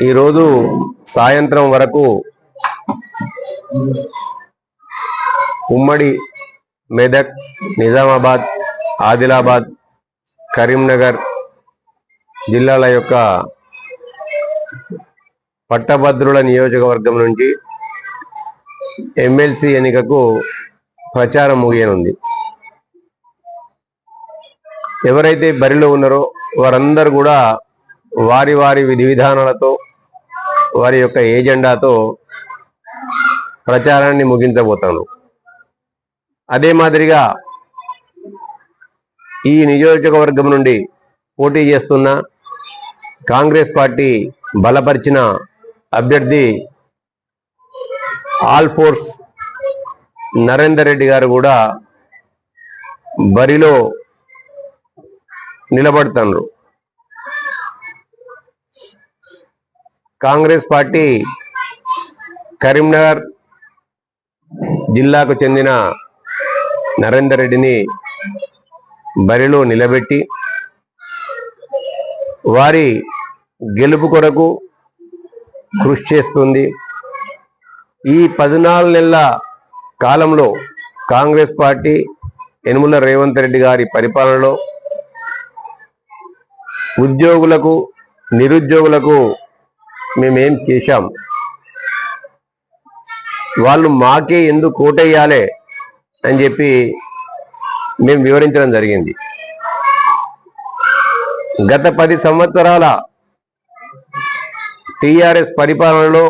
ఈరోజు సాయంత్రం వరకు ఉమ్మడి మెదక్ నిజామాబాద్ ఆదిలాబాద్ కరీంనగర్ జిల్లాల యొక్క పట్టభద్రుల నియోజకవర్గం నుంచి ఎమ్మెల్సీ ఎన్నికకు ప్రచారం ముగియనుంది. ఎవరైతే బరిలో ఉన్నారో వారందరూ కూడా వారి వారి విధి విధానాలతో వారి యొక్క ఏజెండాతో ప్రచారాన్ని ముగించబోతాను. అదే మాదిరిగా ఈ నియోజకవర్గం నుండి పోటీ చేస్తున్న కాంగ్రెస్ పార్టీ బలపరిచిన అభ్యర్థి ఆల్ ఫోర్స్ నరేందర్ రెడ్డి గారు కూడా బరిలో నిలబడుతున్నారు కాంగ్రెస్ పార్టీ కరీంనగర్ జిల్లాకు చెందిన నరేందర్ రెడ్డిని బరిలో నిలబెట్టి వారి గెలుపు కొరకు కృషి చేస్తుంది. ఈ పద్నాలుగు నెలల కాలంలో కాంగ్రెస్ పార్టీ యనుమల రేవంత్ రెడ్డి గారి పరిపాలనలో ఉద్యోగులకు నిరుద్యోగులకు మేమేం చేశాం? వాళ్ళు మాకే ఎందుకు కోటేయాలి అని చెప్పి మేము వివరించడం జరిగింది. గత పది సంవత్సరాల టిఆర్ఎస్ పరిపాలనలో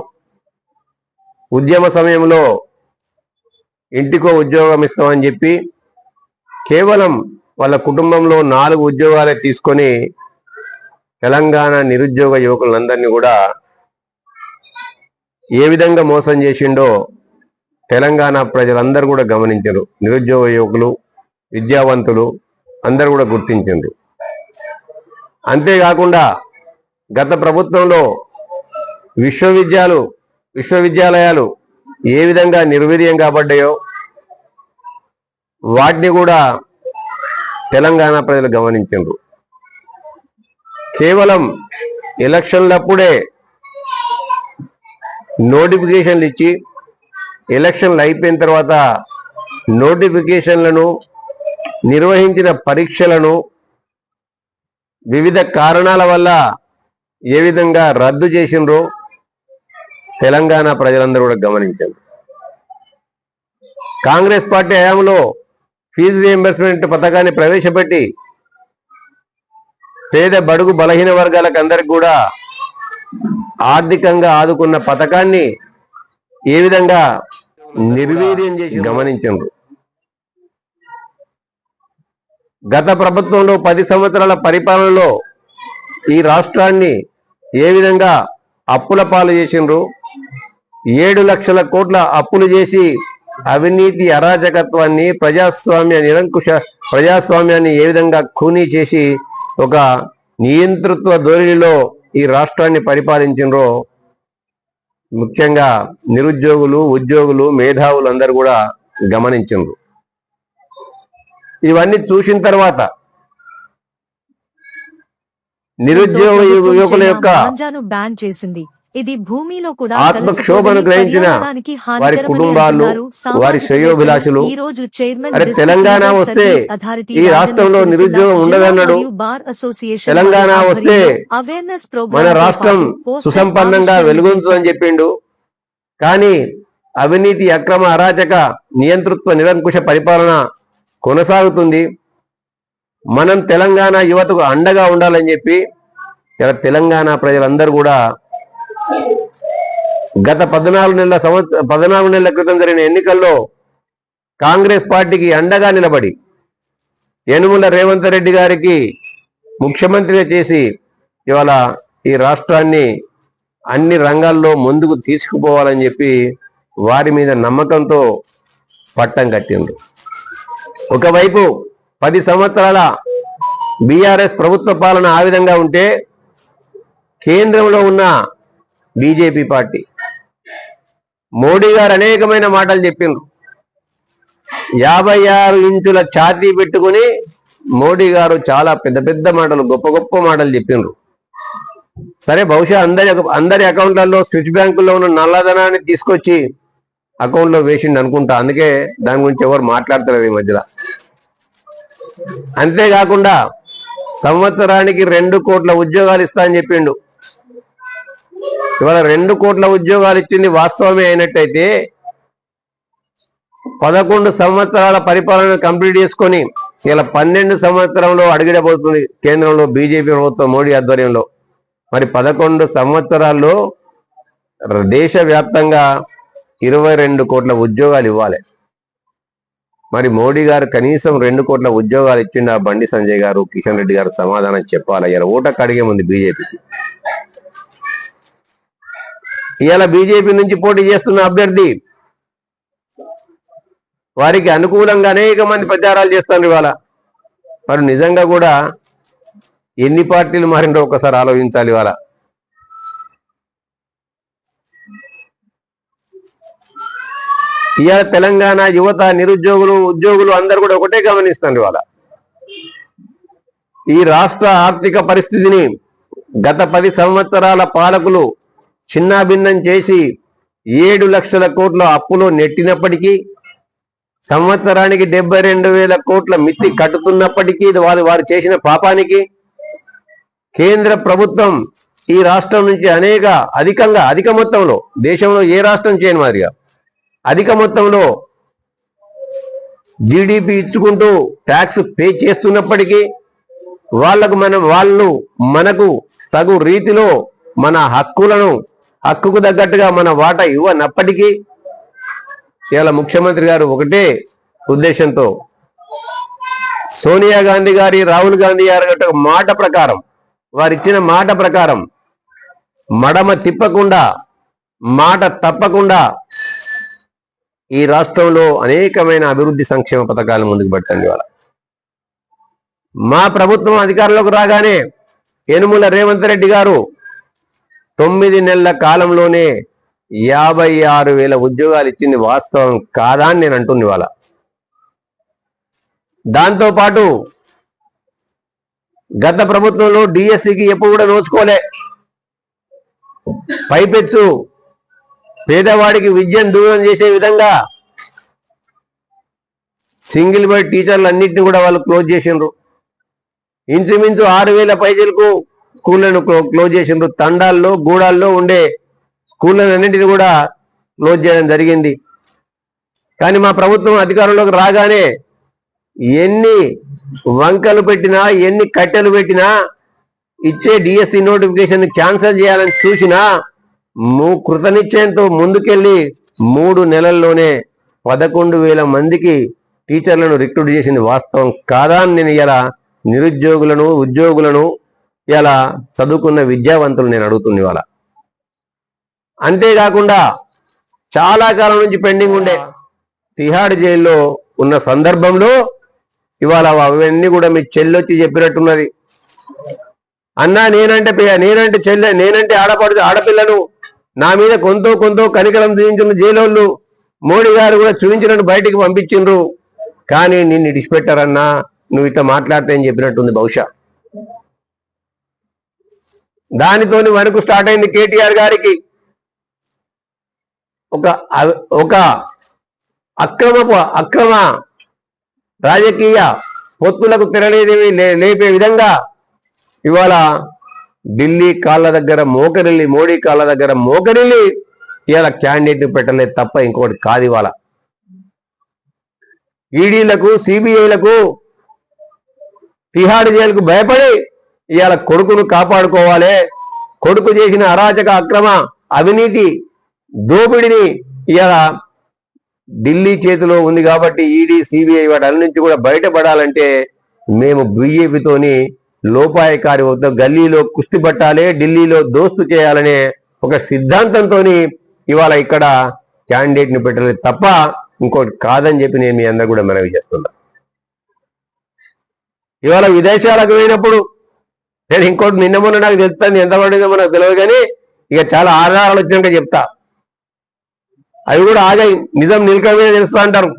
ఉద్యమ సమయంలో ఇంటికో ఉద్యోగం ఇస్తామని చెప్పి కేవలం వాళ్ళ కుటుంబంలో నాలుగు ఉద్యోగాలే తీసుకొని తెలంగాణ నిరుద్యోగ యువకులందరినీ కూడా ఏ విధంగా మోసం చేసిండో తెలంగాణ ప్రజలందరూ కూడా గమనించరు. నిరుద్యోగ యువకులు విద్యావంతులు అందరూ కూడా గుర్తించారు. అంతేకాకుండా గత ప్రభుత్వంలో విశ్వవిద్యాలు విశ్వవిద్యాలయాలు ఏ విధంగా నిర్వీర్యం కాబడ్డాయో వాటిని కూడా తెలంగాణ ప్రజలు గమనించారు. కేవలం ఎలక్షన్లప్పుడే నోటిఫికేషన్లు ఇచ్చి ఎలక్షన్లు అయిపోయిన తర్వాత నోటిఫికేషన్లను నిర్వహించిన పరీక్షలను వివిధ కారణాల వల్ల ఏ విధంగా రద్దు చేసినరో తెలంగాణ ప్రజలందరూ కూడా గమనించారు. కాంగ్రెస్ పార్టీ హయాంలో ఫీజు రియంబర్స్మెంట్ పథకాన్ని ప్రవేశపెట్టి పేద బడుగు బలహీన వర్గాలకు అందరికి కూడా ఆర్థికంగా ఆదుకున్న పథకాన్ని ఏ విధంగా నిర్వీర్యం చేసి గమనించారు గత ప్రభుత్వంలో పది సంవత్సరాల పరిపాలనలో ఈ రాష్ట్రాన్ని ఏ విధంగా అప్పుల పాలు చేసిండ్రు? ఏడు లక్షల కోట్ల అప్పులు చేసి అవినీతి అరాచకత్వాన్ని ప్రజాస్వామ్య నిరంకుశ ప్రజాస్వామ్యాన్ని ఏ విధంగా ఖూనీ చేసి ఒక నియంతృత్వ ధోరణిలో ఈ రాష్ట్రాన్ని పరిపాలించినరో ముఖ్యంగా నిరుద్యోగులు ఉద్యోగులు మేధావులు అందరూ కూడా గమనించిండ్రు ఇవన్నీ చూసిన తర్వాత నిరుద్యోగ యువ- యువకుల యొక్క బ్యాన్ చేసింది. ఇది భూమిలో కూడా ఆత్మక్షోభను గ్రహించిన వారి కుటుంబాలు, వారి శ్రేయోభిలాషులు, ఈ రోజు చైర్మన్ అరే తెలంగాణ వస్తే ఈ రాష్ట్రంలో నిరుద్యోగం ఉండదన్నాడు. బార్ అసోసియేషన్ తెలంగాణ వస్తే అవేర్నెస్ ప్రోగ్రామ్ మన రాష్ట్రం సుసంపన్నంగా వెలుగొందుతుందని చెప్పిండు. కానీ అవినీతి అక్రమ అరాచక నియంతృత్వ నిరంకుశ పరిపాలన కొనసాగుతుంది. మనం తెలంగాణ యువతకు అండగా ఉండాలని చెప్పి ఇలా తెలంగాణ ప్రజలందరూ కూడా గత పద్నాలుగు నెలల సంవత్సర పద్నాలుగు నెలల క్రితం జరిగిన ఎన్నికల్లో కాంగ్రెస్ పార్టీకి అండగా నిలబడి యనుమల రేవంత్ రెడ్డి గారికి ముఖ్యమంత్రిగా చేసి ఇవాళ ఈ రాష్ట్రాన్ని అన్ని రంగాల్లో ముందుకు తీసుకుపోవాలని చెప్పి వారి మీద నమ్మకంతో పట్టం కట్టిండ్రు. ఒకవైపు పది సంవత్సరాల బీఆర్ఎస్ ప్రభుత్వ పాలన ఆ విధంగా ఉంటే కేంద్రంలో ఉన్న బీజేపీ పార్టీ. మోడీ గారు అనేకమైన మాటలు చెప్పిండ్రు. యాభై ఆరు ఇంచుల ఛాతీ పెట్టుకుని మోడీ గారు చాలా పెద్ద పెద్ద మాటలు గొప్ప గొప్ప మాటలు చెప్పిండ్రు. సరే బహుశా అందరి అందరి అకౌంట్లలో స్విచ్ బ్యాంకుల్లో ఉన్న నల్లధనాన్ని తీసుకొచ్చి అకౌంట్లో వేసిండు అనుకుంటా. అందుకే దాని గురించి ఎవరు మాట్లాడతారు ఈ మధ్యలో. అంతేకాకుండా సంవత్సరానికి రెండు కోట్ల ఉద్యోగాలు ఇస్తా అని చెప్పిండు. ఇవాళ రెండు కోట్ల ఉద్యోగాలు ఇచ్చింది వాస్తవమే అయినట్టయితే పదకొండు సంవత్సరాల పరిపాలన కంప్లీట్ చేసుకొని ఇలా పన్నెండు సంవత్సరంలో అడుగిడబోతుంది కేంద్రంలో బీజేపీ ప్రభుత్వం మోడీ ఆధ్వర్యంలో. మరి పదకొండు సంవత్సరాల్లో దేశవ్యాప్తంగా ఇరవై రెండు కోట్ల ఉద్యోగాలు ఇవ్వాలి. మరి మోడీ గారు కనీసం రెండు కోట్ల ఉద్యోగాలు ఇచ్చిండు ఆ బండి సంజయ్ గారు కిషన్ రెడ్డి గారు సమాధానం చెప్పాలి? ఇలా ఓటకు అడిగే ఉంది బీజేపీకి. ఇవాళ బీజేపీ నుంచి పోటీ చేస్తున్న అభ్యర్థి వారికి అనుకూలంగా అనేక మంది ప్రచారాలు చేస్తారు ఇవాళ. మరి నిజంగా కూడా ఎన్ని పార్టీలు మారిండో ఒకసారి ఆలోచించాలి ఇవాళ. ఇవాళ తెలంగాణ యువత నిరుద్యోగులు ఉద్యోగులు అందరు కూడా ఒకటే గమనిస్తున్నారు ఇవాళ. ఈ రాష్ట్ర ఆర్థిక పరిస్థితిని గత పది సంవత్సరాల పాలకులు చిన్నాభిన్నం చేసి ఏడు లక్షల కోట్ల అప్పులో నెట్టినప్పటికీ సంవత్సరానికి డెబ్బై రెండు వేల కోట్ల మిత్తి కట్టుతున్నప్పటికీ వారు వారు చేసిన పాపానికి కేంద్ర ప్రభుత్వం ఈ రాష్ట్రం నుంచి అనేక అధికంగా అధిక మొత్తంలో దేశంలో ఏ రాష్ట్రం చేయని మాదిరిగా అధిక మొత్తంలో జీడిపి ఇచ్చుకుంటూ ట్యాక్స్ పే చేస్తున్నప్పటికీ వాళ్ళకు మనం వాళ్ళు మనకు తగు రీతిలో మన హక్కులను హక్కుకు తగ్గట్టుగా మన వాటా ఇవ్వనప్పటికీ ఇవాళ ముఖ్యమంత్రి గారు ఒకటే ఉద్దేశంతో సోనియా గాంధీ గారి రాహుల్ గాంధీ గారి మాట ప్రకారం వారిచ్చిన మాట ప్రకారం మడమ తిప్పకుండా మాట తప్పకుండా ఈ రాష్ట్రంలో అనేకమైన అభివృద్ధి సంక్షేమ పథకాలు ముందుకు పెట్టండి ఇవాళ. మా ప్రభుత్వం అధికారంలోకి రాగానే యనుమల రేవంత్ రెడ్డి గారు తొమ్మిది నెలల కాలంలోనే యాభై ఆరు వేల ఉద్యోగాలు ఇచ్చింది వాస్తవం కాదా అని నేను అంటుంది ఇవాళ. దాంతో పాటు గత ప్రభుత్వంలో డిఎస్సికి ఎప్పుడు కూడా నోచుకోలే. పైపెచ్చు పేదవాడికి విద్యను దూరం చేసే విధంగా సింగిల్ బెడ్ టీచర్లు అన్నింటినీ కూడా వాళ్ళు క్లోజ్ చేసిండ్రు. ఇంచుమించు ఆరు వేల పైజలకు స్కూళ్ళను క్లోజ్ చేసిండ్రు. తండాల్లో గూడాల్లో ఉండే స్కూళ్ళను అన్నింటినీ కూడా క్లోజ్ చేయడం జరిగింది. కానీ మా ప్రభుత్వం అధికారంలోకి రాగానే ఎన్ని వంకలు పెట్టినా ఎన్ని కట్టెలు పెట్టినా ఇచ్చే డిఎస్సి నోటిఫికేషన్ క్యాన్సిల్ చేయాలని చూసినా మూ కృతనిశ్చయంతో ముందుకెళ్ళి మూడు నెలల్లోనే పదకొండు వేల మందికి టీచర్లను రిక్రూట్ చేసింది వాస్తవం కాదా అని నేను ఇలా నిరుద్యోగులను ఉద్యోగులను ఇలా చదువుకున్న విద్యావంతులు నేను అడుగుతుంది ఇవాళ. అంతేకాకుండా చాలా కాలం నుంచి పెండింగ్ ఉండే తిహాడ్ జైల్లో ఉన్న సందర్భంలో ఇవాళ అవన్నీ కూడా మీ చెల్లొచ్చి చెప్పినట్టున్నది. అన్నా నేనంటే నేనంటే చెల్లె నేనంటే ఆడపడు ఆడపిల్లను నా మీద కొంత కొంత కనికరం చూపించిన జైలోళ్ళు మోడీ గారు కూడా చూపించినట్టు బయటికి పంపించిండ్రు. కానీ నిన్ను ఇడిచిపెట్టారన్నా నువ్వు ఇట్లా మాట్లాడితే అని చెప్పినట్టుంది బహుశా. దానితోని వరకు స్టార్ట్ అయింది కేటీఆర్ గారికి. ఒక ఒక అక్రమపు అక్రమ రాజకీయ పొత్తులకు తెరలేదేవి లేపే విధంగా ఇవాళ ఢిల్లీ కాళ్ళ దగ్గర మోకరిల్లి మోడీ కాళ్ళ దగ్గర మోకరిల్లి ఇవాళ క్యాండిడేట్ పెట్టలేదు తప్ప ఇంకోటి కాదు ఇవాళ. ఈడీలకు సిబిఐలకు తిహాడు జైలుకు భయపడి ఇవాళ కొడుకును కాపాడుకోవాలి. కొడుకు చేసిన అరాచక అక్రమ అవినీతి దోపిడిని ఇవాళ ఢిల్లీ చేతిలో ఉంది కాబట్టి ఈడీ సిబిఐ వాటి నుంచి కూడా బయటపడాలంటే మేము బీజేపీతోని లోపాయకారి వద్ద గల్లీలో కుస్తి పట్టాలి ఢిల్లీలో దోస్తు చేయాలనే ఒక సిద్ధాంతంతో ఇవాళ ఇక్కడ క్యాండిడేట్ని పెట్టలేదు తప్ప ఇంకోటి కాదని చెప్పి నేను మీ అందరు కూడా మనవి చేస్తున్నా. ఇవాళ విదేశాలకు పోయినప్పుడు నేను ఇంకోటి నిన్న మొన్న నాకు తెలుస్తుంది ఎంత పడిందో నాకు తెలియదు కానీ ఇక చాలా ఆధారాలు వచ్చినాక చెప్తా. అవి కూడా ఆగాయి నిజం నిలకడ తెలుస్తా అంటారు.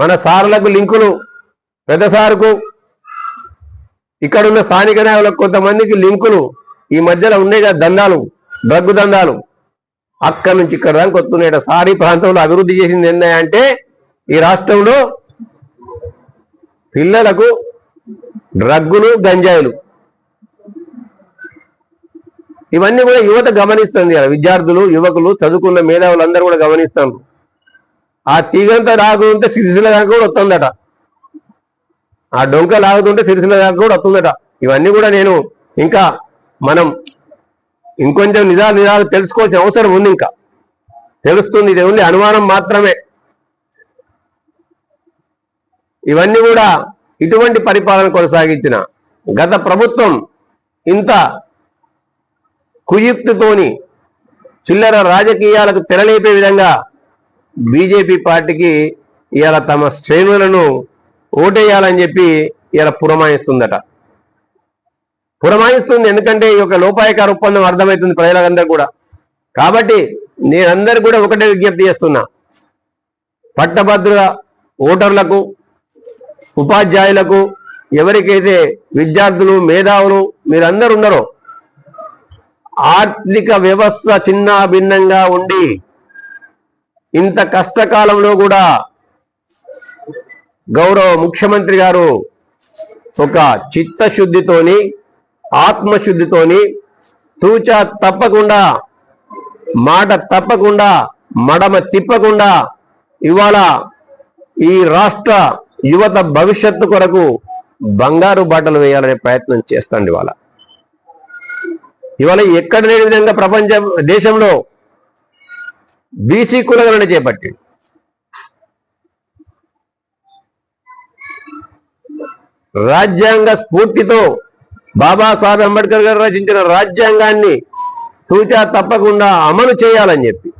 మన సార్లకు లింకులు పెద్ద సార్కు ఇక్కడ ఉన్న స్థానిక నాయకులకు కొంతమందికి లింకులు ఈ మధ్యలో ఉన్నాయి కదా దందాలు డ్రగ్గు దందాలు. అక్కడి నుంచి ఇక్కడ దానికి వస్తున్నాయట. సారీ ప్రాంతంలో అభివృద్ధి చేసింది ఏంటంటే ఈ రాష్ట్రంలో పిల్లలకు డ్రగ్గులు గంజాయిలు. ఇవన్నీ కూడా యువత గమనిస్తుంది విద్యార్థులు యువకులు చదువుకున్న మేధావులు అందరూ కూడా గమనిస్తారు ఆ తీగంతా రాకుంటే సిరిసిల దాకా కూడా వస్తుందట. ఆ డొంక లాగుతుంటే సిరిసిల దాకా కూడా వస్తుందట. ఇవన్నీ కూడా నేను ఇంకా మనం ఇంకొంచెం నిజాలు నిజాలు తెలుసుకోవాల్సిన అవసరం ఉంది ఇంకా. తెలుస్తుంది ఇది ఉంది అనుమానం మాత్రమే. ఇవన్నీ కూడా ఇటువంటి పరిపాలన కొనసాగించిన గత ప్రభుత్వం ఇంత కుయుక్తితోని చిల్లర రాజకీయాలకు తెరలేపే విధంగా బీజేపీ పార్టీకి ఇవాళ తమ శ్రేణులను ఓటేయాలని చెప్పి ఇలా పురమాయిస్తుందట. పురమాయిస్తుంది ఎందుకంటే ఈ యొక్క లోపాయకార ఒప్పందం అర్థమవుతుంది ప్రజలందరూ కూడా. కాబట్టి నేనందరూ కూడా ఒకటే విజ్ఞప్తి చేస్తున్నా. పట్టభద్ర ఓటర్లకు ఉపాధ్యాయులకు ఎవరికైతే విద్యార్థులు మేధావులు మీరందరూ ఉన్నారో ఆర్థిక వ్యవస్థ చిన్న భిన్నంగా ఉండి ఇంత కష్టకాలంలో కూడా గౌరవ ముఖ్యమంత్రి గారు ఒక చిత్తశుద్ధితోని ఆత్మశుద్ధితోని తూచా తప్పకుండా మాట తప్పకుండా మడమ తిప్పకుండా ఇవాళ ఈ రాష్ట్ర యువత భవిష్యత్తు కొరకు బంగారు బాటలు వేయాలనే ప్రయత్నం చేస్తాండి ఇవాళ. ఇవాళ ఎక్కడ లేని విధంగా ప్రపంచ దేశంలో బీసీ కులగణన చేపట్టి రాజ్యాంగ స్ఫూర్తితో బాబాసాహెబ్ అంబేద్కర్ గారు రచించిన రాజ్యాంగాన్ని తూచా తప్పకుండా అమలు చేయాలని చెప్పి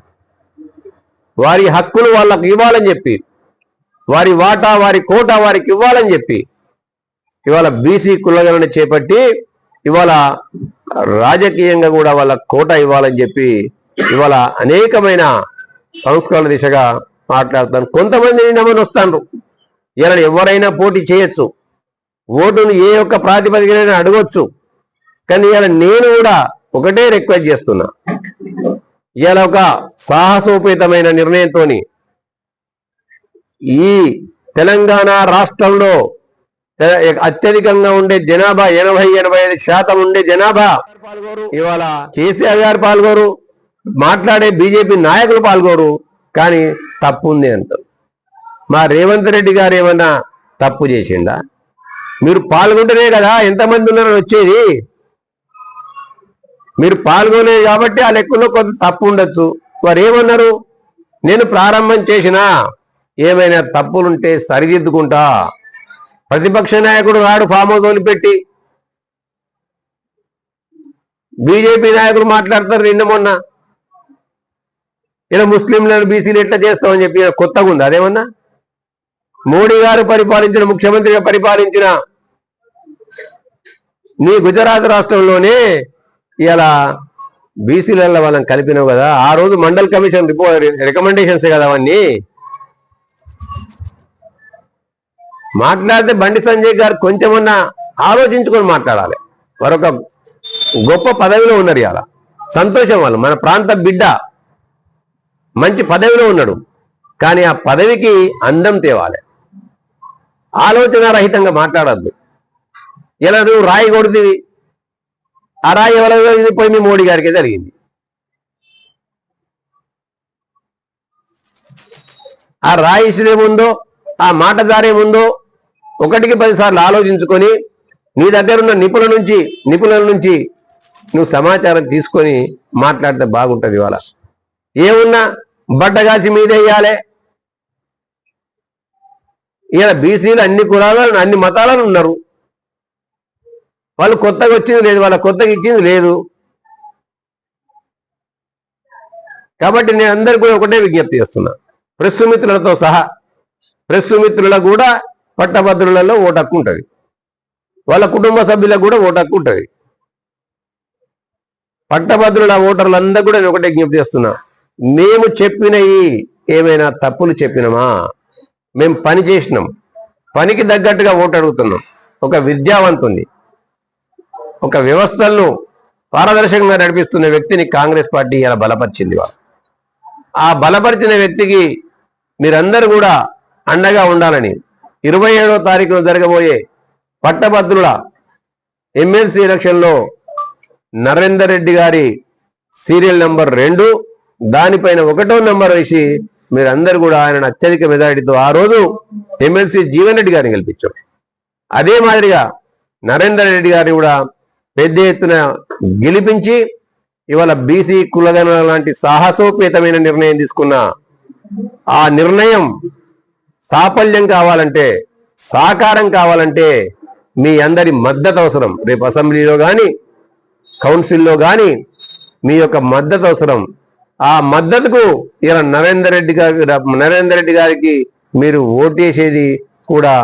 వారి హక్కులు వాళ్ళకు ఇవ్వాలని చెప్పి వారి వాటా వారి కోట వారికి ఇవ్వాలని చెప్పి ఇవాళ బీసీ కులగణన చేపట్టి ఇవాళ రాజకీయంగా కూడా వాళ్ళ కోట ఇవ్వాలని చెప్పి ఇవాళ అనేకమైన సంస్కరణ దిశగా మాట్లాడుతాను కొంతమంది నమ్మని వస్తాను ఇలా ఎవరైనా పోటీ చేయొచ్చు. ఓటును ఏ ఒక్క ప్రాతిపదికన అడగొచ్చు. కానీ ఇలా నేను కూడా ఒకటే రిక్వెస్ట్ చేస్తున్నా. ఇలా ఒక సాహసోపేతమైన నిర్ణయంతో ఈ తెలంగాణ రాష్ట్రంలో అత్యధికంగా ఉండే జనాభా ఎనభై ఎనభై ఐదు శాతం ఉండే జనాభా ఇవాళ కేసీఆర్ గారు పాల్గొరు మాట్లాడే బీజేపీ నాయకులు పాల్గొరు కానీ తప్పు ఉంది అంటారు మా రేవంత్ రెడ్డి గారు ఏమన్నా తప్పు చేసిండా? మీరు పాల్గొంటేనే కదా ఎంతమంది ఉన్నారని వచ్చేది? మీరు పాల్గొలేదు కాబట్టి ఆ లెక్కలో కొంత తప్పు ఉండొచ్చు. వారు ఏమన్నారు నేను ప్రారంభం చేసినా ఏమైనా తప్పులుంటే సరిదిద్దుకుంటా. ప్రతిపక్ష నాయకుడు రాడు ఫామ్ హౌస్ వదిలిపెట్టి బీజేపీ నాయకులు మాట్లాడతారు నిన్న మొన్న. ఇలా ముస్లింలను బీసీలు ఎట్లా చేస్తామని చెప్పి కొత్తగా ఉంది. అదేమన్నా? మోడీ గారు పరిపాలించిన ముఖ్యమంత్రిగా పరిపాలించిన నీ గుజరాత్ రాష్ట్రంలోనే ఇలా బీసీలలో వాళ్ళని కలిపినావు కదా. ఆ రోజు మండల్ కమిషన్ రిపోర్ట్ రికమెండేషన్స్ కదా అవన్నీ. మాట్లాడితే బండి సంజయ్ గారు కొంచెమన్నా ఆలోచించుకొని మాట్లాడాలి. మరొక గొప్ప పదవిలో ఉన్నారు ఇలా సంతోషం వాళ్ళు. మన ప్రాంత బిడ్డ మంచి పదవిలో ఉన్నాడు. కానీ ఆ పదవికి అందం తేవాలి. ఆలోచన రహితంగా మాట్లాడద్దు. ఇలా నువ్వు రాయి కొడుతుంది. ఆ రాయి ఎవరో పోయింది పోయి మీ మోడీ గారికి జరిగింది. ఆ రాయి ఇసుదేముందో ఆ మాట దారే ముందు ఒకటికి పదిసార్లు ఆలోచించుకొని నీ దగ్గర ఉన్న నిపుణుల నుంచి నిపుణుల నుంచి నువ్వు సమాచారం తీసుకొని మాట్లాడితే బాగుంటుంది ఇవాళ. ఏమున్నా బట్టగాచి మీద ఇలా బీసీలు అన్ని కులాలను అన్ని మతాలను ఉన్నారు. వాళ్ళు కొత్తగా వచ్చింది లేదు వాళ్ళ కొత్తగా ఇచ్చింది లేదు. కాబట్టి నేను అందరికీ కూడా ఒకటే విజ్ఞప్తి చేస్తున్నా. ప్రెస్ మిత్రులతో సహా ప్రెస్ మిత్రులకు కూడా పట్టభద్రులలో ఓటు హక్కు ఉంటుంది వాళ్ళ కుటుంబ సభ్యులకు కూడా ఓటు హక్కు ఉంటుంది పట్టభద్రుల ఓటర్లందరూ కూడా నేను ఒకటే జ్ఞప్తి చేస్తున్నా. మేము చెప్పినవి ఏమైనా తప్పులు చెప్పినమా? మేము పని చేసినాం. పనికి తగ్గట్టుగా ఓటు అడుగుతున్నాం ఒక విద్యావంతుని ఒక వ్యవస్థలను పారదర్శకంగా నడిపిస్తున్న వ్యక్తిని కాంగ్రెస్ పార్టీ ఇలా బలపరిచింది వాళ్ళు. ఆ బలపరిచిన వ్యక్తికి మీరందరూ కూడా అండగా ఉండాలని. ఇరవై ఏడో తారీఖున జరగబోయే పట్టభద్రుల ఎమ్మెల్సీ ఎలక్షన్లో నరేందర్ రెడ్డి గారి సీరియల్ నెంబర్ రెండు దానిపైన ఒకటో నెంబర్ వేసి మీరందరూ కూడా ఆయన అత్యధిక మెజారిటీతో ఆ రోజు ఎమ్మెల్సీ జీవన్ రెడ్డి గారిని గెలిపించారు. అదే మాదిరిగా నరేందర్ రెడ్డి గారిని కూడా పెద్ద ఎత్తున గెలిపించి ఇవాళ బీసీ కులగణ లాంటి సాహసోపేతమైన నిర్ణయం తీసుకున్న ఆ నిర్ణయం సాఫల్యం కావాలంటే సాకారం కావాలంటే మీ అందరి మద్దతు అవసరం. రేపు అసెంబ్లీలో కానీ కౌన్సిల్లో కానీ మీ యొక్క మద్దతు అవసరం. ఆ మద్దతుకు ఇలా నరేందర్ రెడ్డి గారి నరేందర్ రెడ్డి గారికి మీరు ఓటేసేది కూడా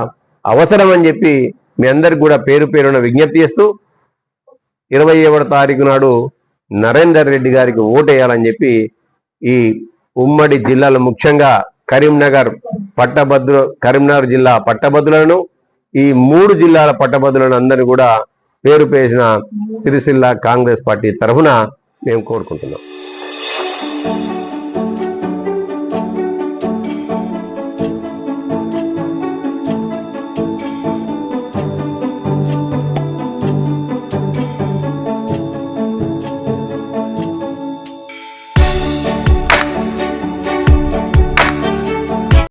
అవసరం అని చెప్పి మీ అందరికి కూడా పేరు పేరున విజ్ఞప్తి చేస్తూ ఇరవై ఏడవ తారీఖు నాడు నరేందర్ రెడ్డి గారికి ఓటేయాలని చెప్పి ఈ ఉమ్మడి జిల్లాలో ముఖ్యంగా కరీంనగర్ పట్టభద్రు కరీంనగర్ జిల్లా పట్టభద్రులను ఈ మూడు జిల్లాల పట్టభద్రులను అందరినీ కూడా పేరు పేసిన సిరిసిల్ల కాంగ్రెస్ పార్టీ తరఫున మేము కోరుకుంటున్నాం.